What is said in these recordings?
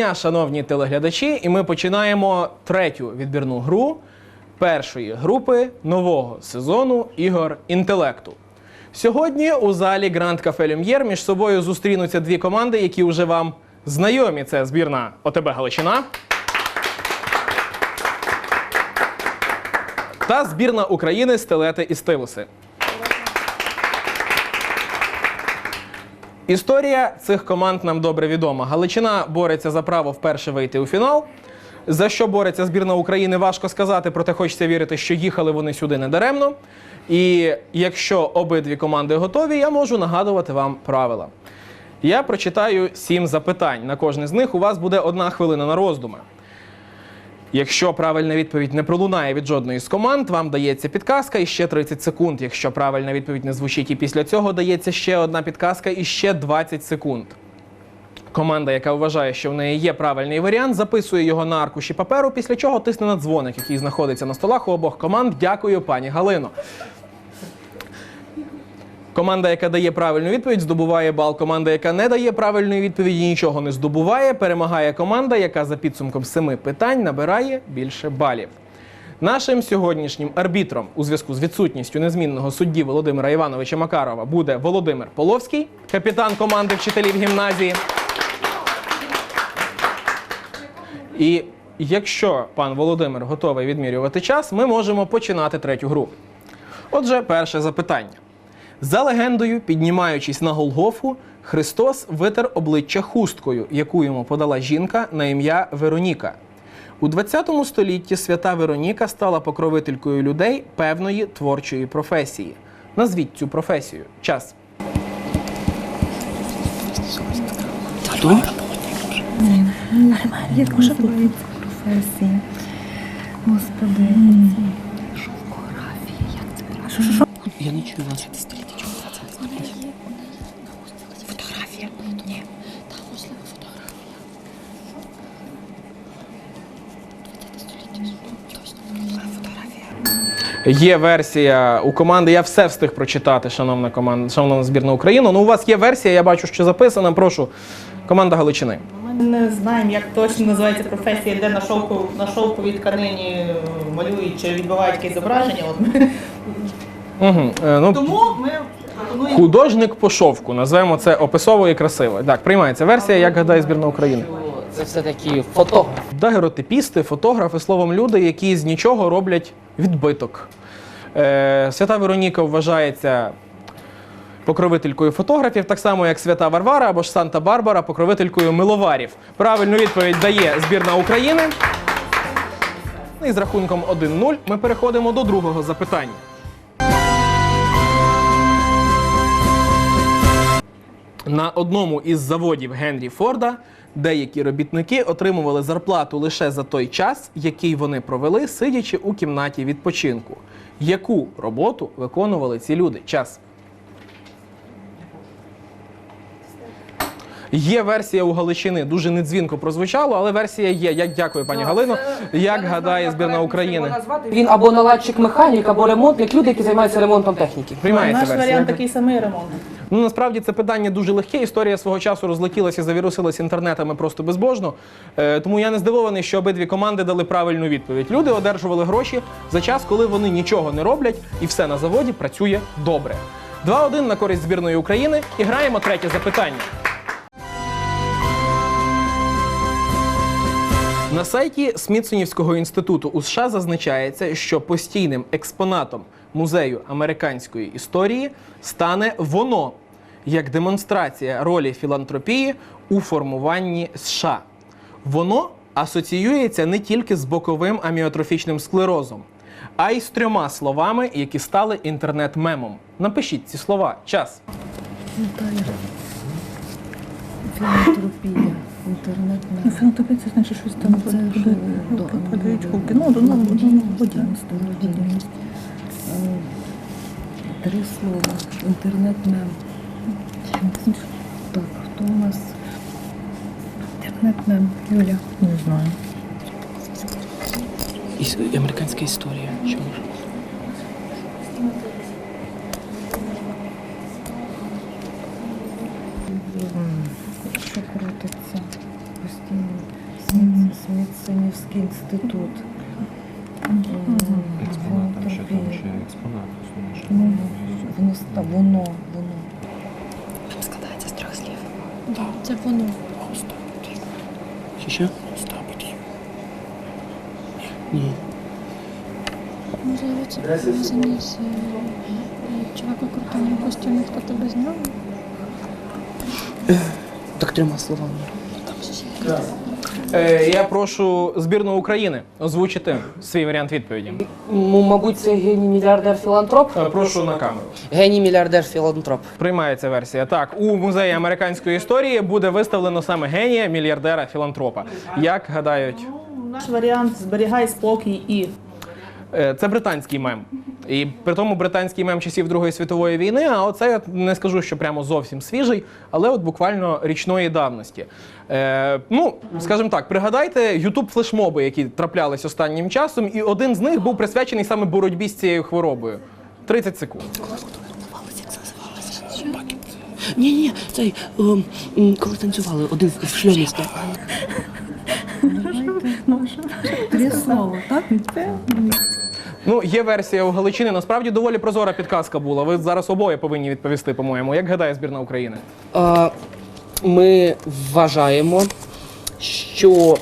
Дня, шановні телеглядачі, і ми починаємо третю відбірну гру першої групи нового сезону ігор інтелекту. Сьогодні у залі Гранд Кафе Люм'єр між собою зустрінуться дві команди, які вже вам знайомі. Це збірна ОТБ Галичина та збірна України Стелети і Стилуси. Історія цих команд нам добре відома. Галичина бореться за право вперше вийти у фінал. За що бореться збірна України, важко сказати, проте хочеться вірити, що їхали вони сюди недаремно. І якщо обидві команди готові, я можу нагадувати вам правила. Я прочитаю сім запитань. На кожне з них у вас буде одна хвилина на роздуми. Якщо правильна відповідь не пролунає від жодної з команд, вам дається підказка і ще 30 секунд. Якщо правильна відповідь не звучить і після цього дається ще одна підказка і ще 20 секунд. Команда, яка вважає, що в неї є правильний варіант, записує його на аркуші паперу, після чого тисне на дзвоник, який знаходиться на столах у обох команд. Дякую, пані Галино. Команда, яка дає правильну відповідь, здобуває бал. Команда, яка не дає правильної відповіді, нічого не здобуває. Перемагає команда, яка за підсумком семи питань набирає більше балів. Нашим сьогоднішнім арбітром у зв'язку з відсутністю незмінного судді Володимира Івановича Макарова буде Володимир Половський, капітан команди вчителів гімназії. І якщо пан Володимир готовий відмірювати час, ми можемо починати третю гру. Отже, перше запитання. За легендою, піднімаючись на Голгофу, Христос витер обличчя хусткою, яку йому подала жінка на ім'я Вероніка. У 20 столітті свята Вероніка стала покровителькою людей певної творчої професії. Назвіть цю професію. Час. Як може бути професії? Господи. Я не чую вас. Є версія у команди. Я все встиг прочитати, шановна команда, шановна збірна України. Ну, у вас є версія, я бачу, що записана. Прошу, команда Галичини. Ми не знаємо, як точно називається професія, де на шовку на шовковій тканині е, малюють чи відбивають якесь зображення. От ми Угу. Ну, тому ми пропонуємо художник по шовку. Назвемо це описово і красиво. Так, приймається версія, як гадає збірна України. Це все-таки фотограф. Дагеротипісти, фотографи, словом, люди, які з нічого роблять відбиток. Е, свята Вероніка вважається покровителькою фотографів, так само як свята Варвара або ж Санта-Барбара, покровителькою миловарів. Правильну відповідь дає збірна України. І з рахунком 1-0 ми переходимо до другого запитання. На одному із заводів Генрі Форда деякі робітники отримували зарплату лише за той час, який вони провели, сидячи у кімнаті відпочинку. Яку роботу виконували ці люди? Час. Є версія у Галичини, дуже недзвінко прозвучало, але версія є. Як дякую, пані Галино. Як гадає збірна України? Він або наладчик механік, або ремонтник, люди, які займаються ремонтом техніки. Приймається наш версія. варіант такий самий ремонт. Ну насправді це питання дуже легке. Історія свого часу розлетілася, завірусилася інтернетами просто безбожно. Е, тому я не здивований, що обидві команди дали правильну відповідь. Люди одержували гроші за час, коли вони нічого не роблять, і все на заводі працює добре. 2-1 на користь збірної України і граємо третє запитання. На сайті Смітсонівського інституту у США зазначається, що постійним експонатом музею американської історії стане воно як демонстрація ролі філантропії у формуванні США. Воно асоціюється не тільки з боковим аміотрофічним склерозом, а й з трьома словами, які стали інтернет-мемом. Напишіть ці слова. Час. Філантропія. Інтернет Ну, Філантропія це значить щось там Це ж до продають кубки. Ну, до ну, ну, благодійність. Е, Три слова. Інтернет-мем. Так, хто у нас? Інтернет-мем. Юля. Не знаю. Іс- Американська історія. Що може? Смітсонівський інститут. Експонат, там ще там Філантропія. ще експонат. основний, що Ну, Воно ста- воно, воно. Складається з трьох слів. Так, це воно. Що? Ні. Можливо, це пов'язані з е, чувак у крутому костюмі, хто тебе зняв. Так трьома словами. Там ще ще якась. Е, я прошу збірну України озвучити свій варіант відповіді. Ну, мабуть, це геній мільярдер філантроп. Е, прошу на камеру. Геній мільярдер філантроп. Приймається версія. Так, у музеї американської історії буде виставлено саме генія, мільярдера, філантропа. Як гадають, Наш варіант зберігай спокій і Е, це британський мем. І при тому британський мем часів Другої світової війни, а оце я не скажу, що прямо зовсім свіжий, але от буквально річної давності. Е, ну, скажімо так, пригадайте ютуб флешмоби, які траплялись останнім часом, і один з них був присвячений саме боротьбі з цією хворобою. 30 секунд. Ні, ні, цей, ем, м, коли танцювали, один в шльомі став. Три слова, так? Ну, є версія у Галичини. Насправді доволі прозора підказка була. Ви зараз обоє повинні відповісти, по-моєму. Як гадає збірна України? А, ми вважаємо, що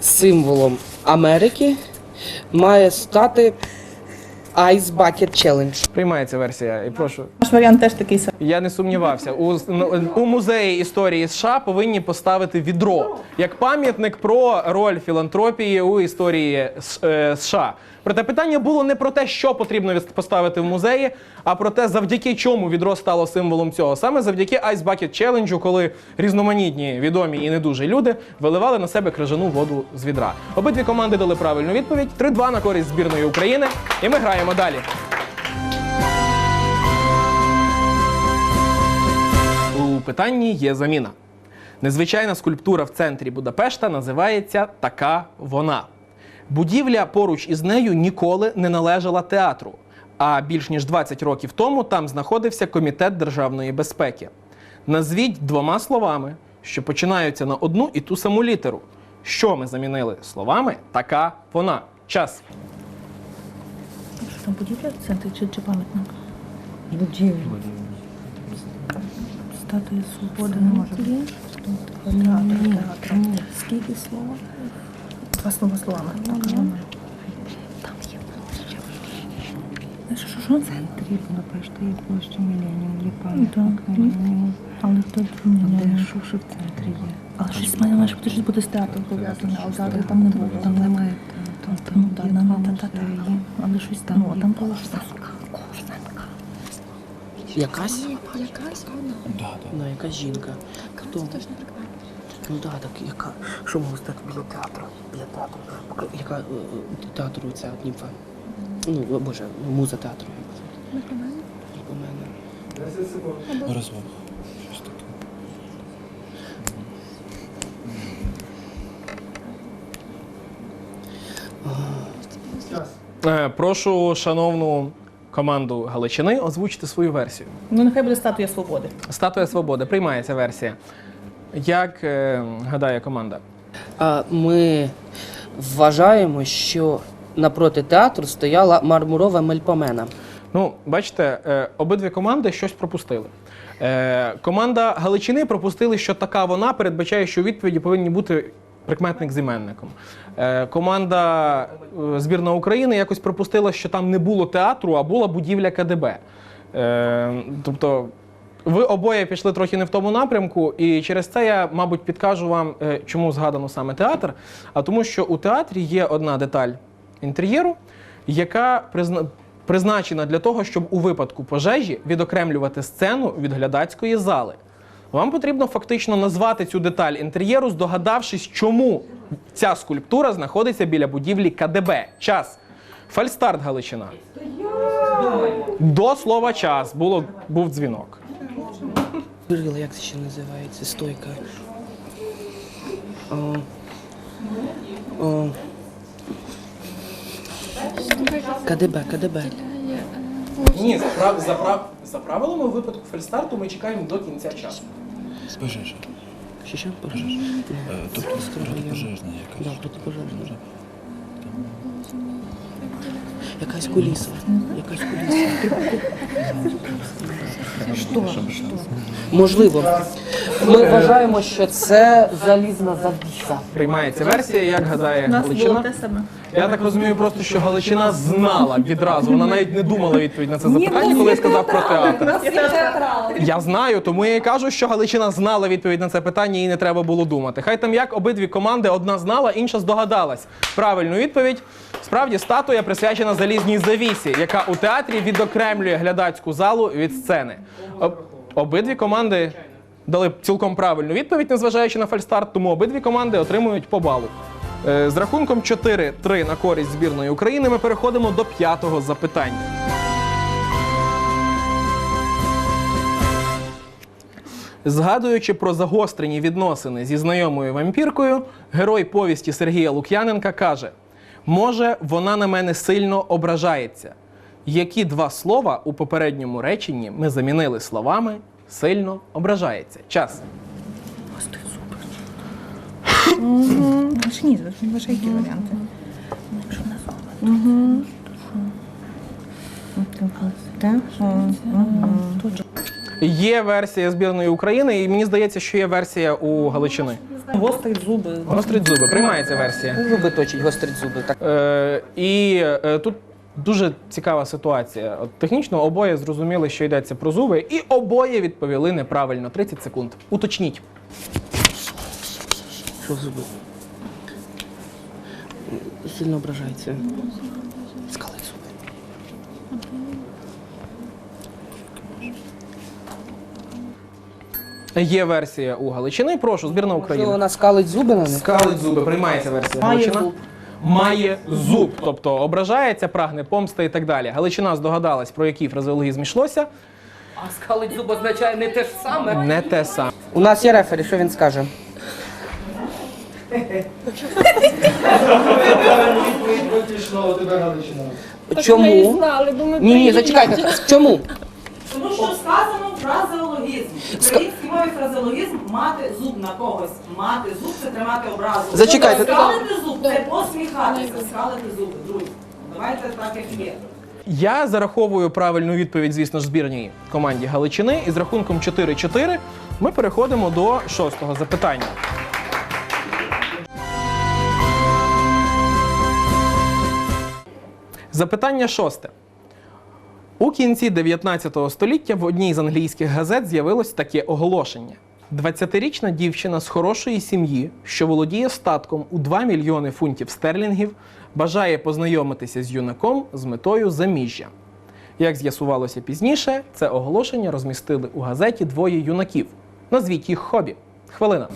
символом Америки має стати Ice Bucket Challenge. Приймається версія. І прошу. наш варіант теж такий самий. Я не сумнівався. У, ну, у музеї історії США повинні поставити відро як пам'ятник про роль філантропії у історії е, США. Проте питання було не про те, що потрібно від- поставити в музеї, а про те, завдяки чому відро стало символом цього. Саме завдяки Ice Bucket Challenge, коли різноманітні відомі і не дуже люди виливали на себе крижану воду з відра. Обидві команди дали правильну відповідь: 3-2 на користь збірної України. І ми граємо далі. У питанні є заміна. Незвичайна скульптура в центрі Будапешта називається Така вона. Будівля поруч із нею ніколи не належала театру. А більш ніж 20 років тому там знаходився комітет державної безпеки. Назвіть двома словами, що починаються на одну і ту саму літеру. Що ми замінили словами така вона. Час. Що там будівля в центрі чи, чи пам'ятник? Будівля. Статуя свободи не може бути. Ні, ні. Скільки слова? Два слова словами. Там є що, що, що? В центрі Будапешта є площа Міленіум, є пам'ятник Міленіуму. Але тут Де що, що в центрі є? Але щось має щось буде з театром пов'язане, але зараз там не було. Там немає Ну, там. Але щось ну, там було Курсанка. Якась? Якась вона. Ну, якась жінка. Хто? Точно прикольно. Ну так, так, яка? Що може стати біля театру? Біля театру. Яка е, е, театру ця німфа? Ну, боже, муза театру. Не про мене. У мене. Розваг. Щось таке. Е, Прошу шановну команду Галичини озвучити свою версію. Ну, нехай буде статуя свободи. Статуя свободи. Приймається версія. Як е, гадає команда? А ми вважаємо, що напроти театру стояла мармурова мельпомена. Ну, бачите, е, обидві команди щось пропустили. Е, команда Галичини пропустили, що така вона передбачає, що відповіді повинні бути прикметник з іменником. Е, команда е, збірна України якось пропустила, що там не було театру, а була будівля КДБ. Е, тобто. Ви обоє пішли трохи не в тому напрямку, і через це я, мабуть, підкажу вам, чому згадано саме театр. А тому, що у театрі є одна деталь інтер'єру, яка призна- призначена для того, щоб у випадку пожежі відокремлювати сцену від глядацької зали. Вам потрібно фактично назвати цю деталь інтер'єру, здогадавшись, чому ця скульптура знаходиться біля будівлі КДБ. Час. Фальстарт Галичина. До слова час було, був дзвінок. Кирила, як це ще називається? Стойка. О, о. КДБ, КДБ. Ні, за, прав, за, прав, за правилами випадку фальстарту ми чекаємо до кінця часу. Пожежа. Ще ще пожежна. Е, Тобто Скажу, я- якась. Да, протипожежна. Якась куліса. Якась куліса. Можливо. Ми вважаємо, що це залізна завіса. Приймається версія, як гадає Галичина. Я так розумію, просто що Галичина знала відразу. Вона навіть не думала відповідь на це запитання, коли я сказав про театр. Я знаю, тому я і кажу, що Галичина знала відповідь на це питання, і не треба було думати. Хай там як обидві команди, одна знала, інша здогадалась. Правильну відповідь. Справді статуя присвячена залізній завісі, яка у театрі відокремлює глядацьку залу від сцени. Об- обидві команди дали цілком правильну відповідь, незважаючи на фальстарт, тому обидві команди отримують по балу. Е, З рахунком 4-3 на користь збірної України ми переходимо до п'ятого запитання. Згадуючи про загострені відносини зі знайомою вампіркою, герой повісті Сергія Лук'яненка каже: може, вона на мене сильно ображається. Які два слова у попередньому реченні ми замінили словами сильно ображається? Час. Ваш ні, ваші які варіанти? Є версія збірної України, і мені здається, що є версія у Галичини. Гострить зуби. Гострить зуби, приймається версія. Зуби точить, гострить зуби. Так. Е, і е, тут дуже цікава ситуація. От, технічно обоє зрозуміли, що йдеться про зуби, і обоє відповіли неправильно. 30 секунд. Уточніть. Що зуби? Сильно ображається. Є версія у Галичини. Прошу, збірна Що України. вона скалить зуби на них? Скалить зуби, приймається версія. Має Галичина. зуб. Має зуб, тобто ображається, прагне помсти і так далі. Галичина здогадалась, про який фразеологізм йшлося. А скалить зуб означає не те ж саме. Не те саме. У нас є рефері, що він скаже? Чому? знали, Ні, ні, зачекайте. Чому? Тому що сказано фразеологізм. Українській мові фразеологізм мати зуб на когось. Мати зуб це тримати образу. Зачекайте. Скалити зуб це посміхатися, скалити зуби, друзі. Давайте так, як є. Я зараховую правильну відповідь, звісно збірній команді Галичини. І з рахунком 4-4 ми переходимо до шостого запитання. Запитання шосте. У кінці 19 століття в одній з англійських газет з'явилось таке оголошення: 20-річна дівчина з хорошої сім'ї, що володіє статком у 2 мільйони фунтів стерлінгів, бажає познайомитися з юнаком з метою заміжжя. Як з'ясувалося пізніше, це оголошення розмістили у газеті двоє юнаків. Назвіть їх хобі. Хвилина.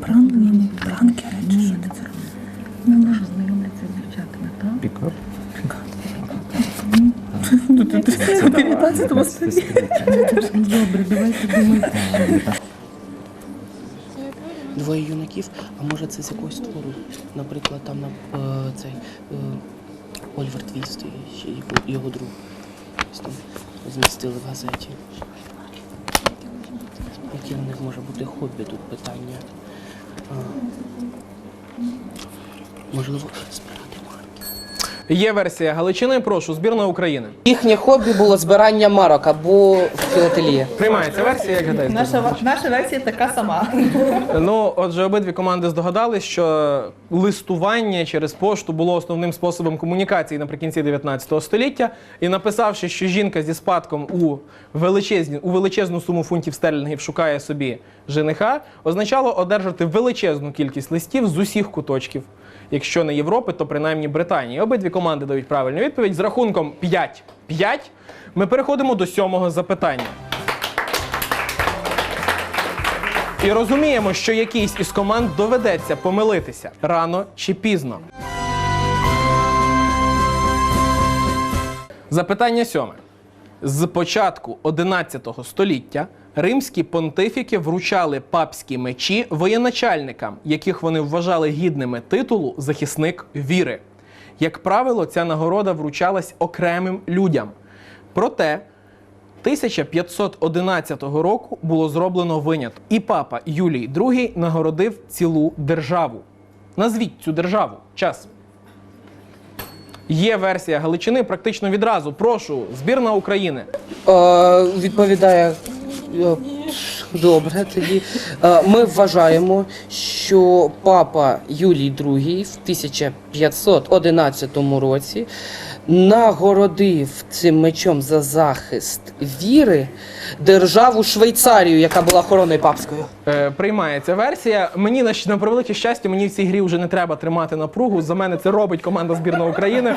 Пранки, пранкери чи що ти це? Не можу знайомитися з дівчатами, так? Пікап? 19 століття. Добре, давайте думати. Двоє юнаків, а може це з якогось твору? Наприклад, там на е, цей е, Ольвер Твіст і ще його, його друг. Там змістили в газеті. Яке в них може бути хобі тут питання? А, можливо, марки. Є версія Галичини. Прошу, збірна України. Їхнє хобі було збирання марок або філателія. Приймається версія, як гадаєте? Наша, наша версія така сама. Ну, отже, обидві команди здогадались, що листування через пошту було основним способом комунікації наприкінці 19 століття. І написавши, що жінка зі спадком у величезні, у величезну суму фунтів стерлінгів шукає собі жениха, означало одержати величезну кількість листів з усіх куточків. Якщо не Європи, то принаймні Британії. Обидві команди дають правильну відповідь. З рахунком 5-5 ми переходимо до сьомого запитання. І розуміємо, що якійсь із команд доведеться помилитися рано чи пізно. Запитання сьоме. З початку 11 століття римські понтифіки вручали папські мечі воєначальникам, яких вони вважали гідними титулу захисник віри. Як правило, ця нагорода вручалась окремим людям. Проте 1511 року було зроблено виняток, і папа Юлій II нагородив цілу державу. Назвіть цю державу. Час. Є версія Галичини практично відразу. Прошу, збірна України. Е, відповідає добре тоді. Е, ми вважаємо, що папа Юлій II в 1511 році нагородив цим мечом за захист віри державу Швейцарію, яка була хороною папською. Е, приймається версія. Мені на превелике щастя, мені в цій грі вже не треба тримати напругу. За мене це робить команда збірної України.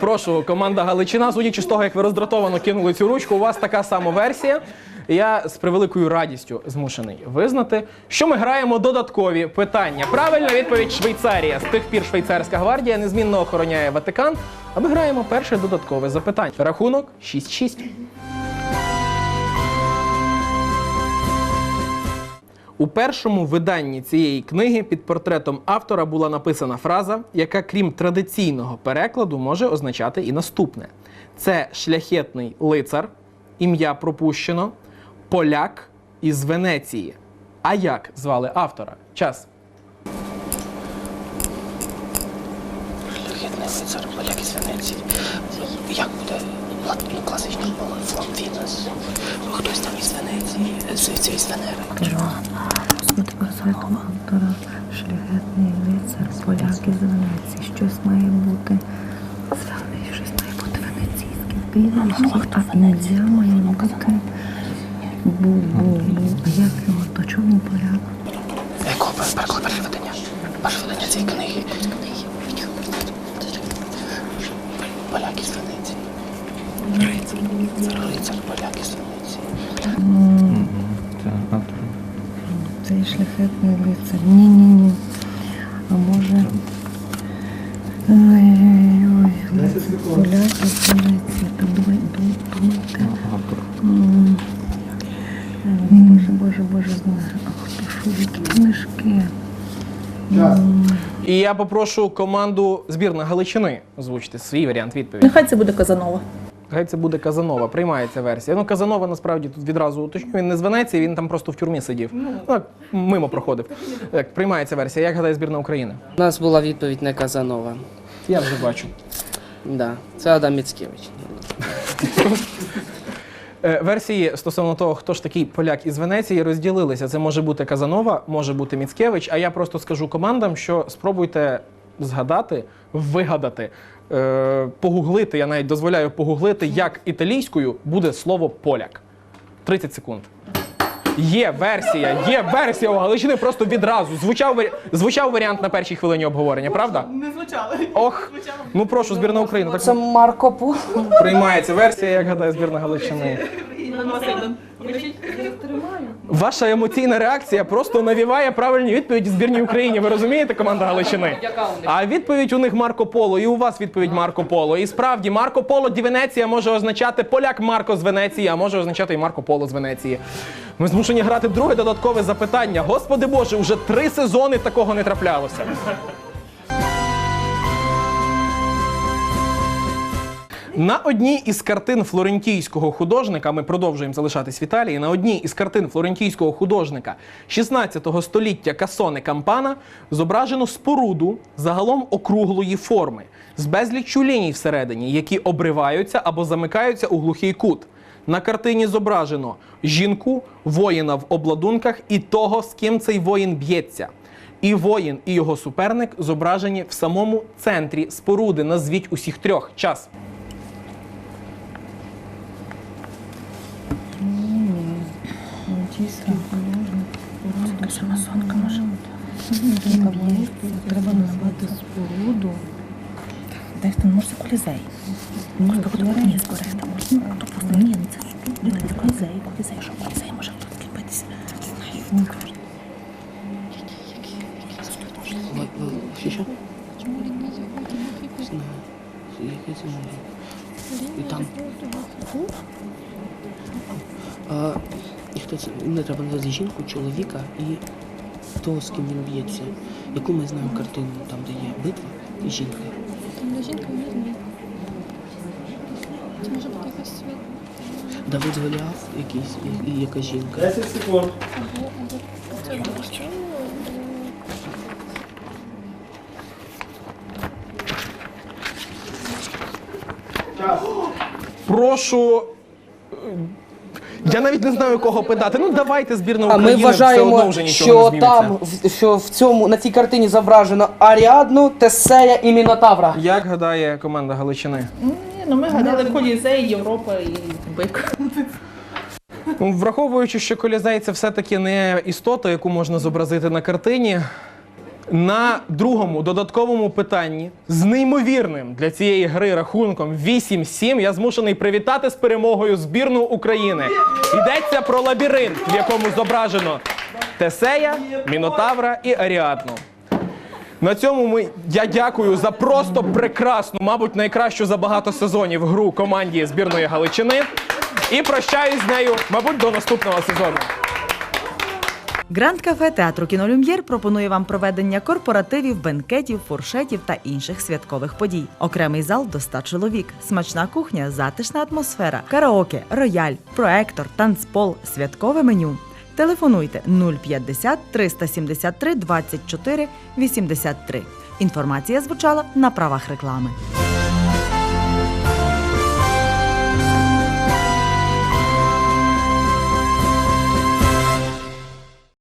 Прошу, команда Галичина. Судячи з того, як ви роздратовано кинули цю ручку, у вас така сама версія. Я з превеликою радістю змушений визнати, що ми граємо додаткові питання. Правильна відповідь Швейцарія. З тих пір швейцарська гвардія незмінно охороняє Ватикан. А ми граємо перше додаткове запитання. Рахунок 6-6. У першому виданні цієї книги під портретом автора була написана фраза, яка, крім традиційного перекладу, може означати і наступне: це шляхетний лицар, ім'я пропущено, поляк із Венеції. А як звали автора? Час. Шляхетний лицар, поляк із Венеції. Як буде ну, класична мова? Фламфінес. Хтось там із Венеції, з, з Венери. Господи, просвятого автора, шляхетний лицар, поляк із Венеції. Щось має бути. Славний, щось має бути венеційське. Прізвище, а ім'я має бути. Бу, бу, бу. А як його? То чому поляк? Якого переклад перше видання? Цієї книги. Поляк із Венеції. Лицар, лицар, поляк із Це автор. Цей шляхетний лицар. Ні, ні, ні. А може. Ой-ой-ой. Поляк із Венеції. Та думай, думай, думайте. Боже, боже, боже, ти що, які книжки. І я попрошу команду збірна Галичини озвучити свій варіант відповіді. Нехай це буде Казанова. Хай це буде Казанова, приймається версія. Ну, Казанова насправді тут відразу уточню. Він не з Венеції, він там просто в тюрмі сидів. Ну, так, мимо проходив. Так, приймається версія. Як гадає збірна України? У нас була відповідь не Казанова. Я вже бачу. Да, це Адам Міцкевич. Е, Версії стосовно того, хто ж такий поляк із Венеції, розділилися. Це може бути Казанова, може бути Міцкевич. А я просто скажу командам, що спробуйте згадати, вигадати, е, погуглити. Я навіть дозволяю погуглити, як італійською буде слово поляк. 30 секунд. Є версія, є версія у Галичини просто відразу. Звучав, звучав варіант на першій хвилині обговорення, правда? Не звучали. Ох, ну прошу, збірна України. Так Це Марко Поло. приймається версія, як гадає збірна Галичини. Ваша емоційна реакція просто навіває правильні відповіді збірній Україні. Ви розумієте, команда Галичини? А відповідь у них Марко Поло, і у вас відповідь Марко Поло. І справді Марко Поло ді Венеція може означати поляк Марко з Венеції, а може означати і Марко Поло з Венеції. Ми змушені грати друге додаткове запитання. Господи Боже, вже три сезони такого не траплялося. На одній із картин флорентійського художника, ми продовжуємо залишатись в Італії. На одній із картин флорентійського художника 16 століття Касоне Кампана зображено споруду загалом округлої форми з безліччю ліній всередині, які обриваються або замикаються у глухий кут. На картині зображено жінку, воїна в обладунках і того, з ким цей воїн б'ється. І воїн, і його суперник зображені в самому центрі споруди. Назвіть усіх трьох. Час. Споруда. Це масонка може бути. Треба назвати споруду. Десь там може колізей. Може бути ні, скоріше там можна. То просто ні, ну це люди колізей, колізей, що колізей може тут кипитися. Що? Знаю. Яке це може? І там. А, і хто це? Не треба назвати жінку, чоловіка і того, з ким він б'ється. Яку ми знаємо картину, там, де є битва і жінка. Там де жінка вірна. Це може бути якась світ. Давид Голіаф якийсь і, і яка жінка. 10 секунд. Прошу. Я навіть не знаю, кого питати. Ну давайте збірна А України. ми все одно вже нічого не зміниться. там в- що в цьому на цій картині зображено Аріадну, Тесея і Мінотавра. Як гадає команда Галичини? Ні, ну ми гадали Колізей, Європа і бик. Ну, Враховуючи, що колізей це все-таки не істота, яку можна зобразити на картині. На другому додатковому питанні з неймовірним для цієї гри рахунком 8-7 я змушений привітати з перемогою збірну України. Йдеться про лабіринт, в якому зображено Тесея, Мінотавра і Аріадну. На цьому ми я дякую за просто прекрасну, мабуть, найкращу за багато сезонів гру команді збірної Галичини. І прощаюсь з нею, мабуть, до наступного сезону. Гранд кафе театру Кінолюм'єр пропонує вам проведення корпоративів, бенкетів, фуршетів та інших святкових подій. Окремий зал до 100 чоловік, смачна кухня, затишна атмосфера, караоке, рояль, проектор, танцпол, святкове меню. Телефонуйте 050 373 24 83. Інформація звучала на правах реклами.